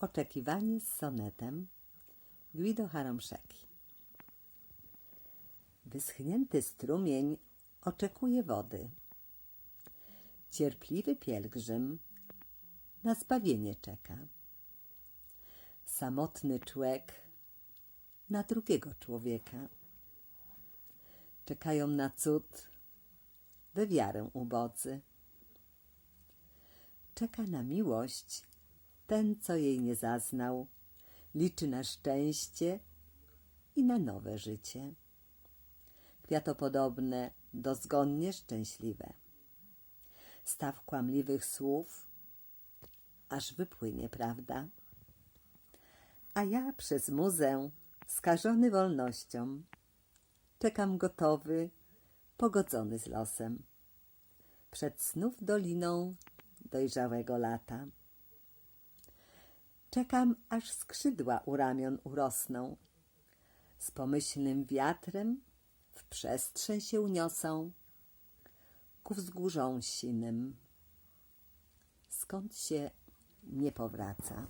Oczekiwanie z sonetem Guido Haromszeki Wyschnięty strumień oczekuje wody. Cierpliwy pielgrzym na zbawienie czeka. Samotny człek na drugiego człowieka. Czekają na cud we wiarę ubodzy. Czeka na miłość ten, co jej nie zaznał, liczy na szczęście i na nowe życie. Kwiatopodobne, dozgonnie szczęśliwe. Staw kłamliwych słów, aż wypłynie prawda. A ja przez muzę, skażony wolnością, czekam gotowy, pogodzony z losem. Przed snów doliną dojrzałego lata. Czekam, aż skrzydła u ramion urosną. Z pomyślnym wiatrem w przestrzeń się uniosą ku wzgórzom sinym, skąd się nie powraca.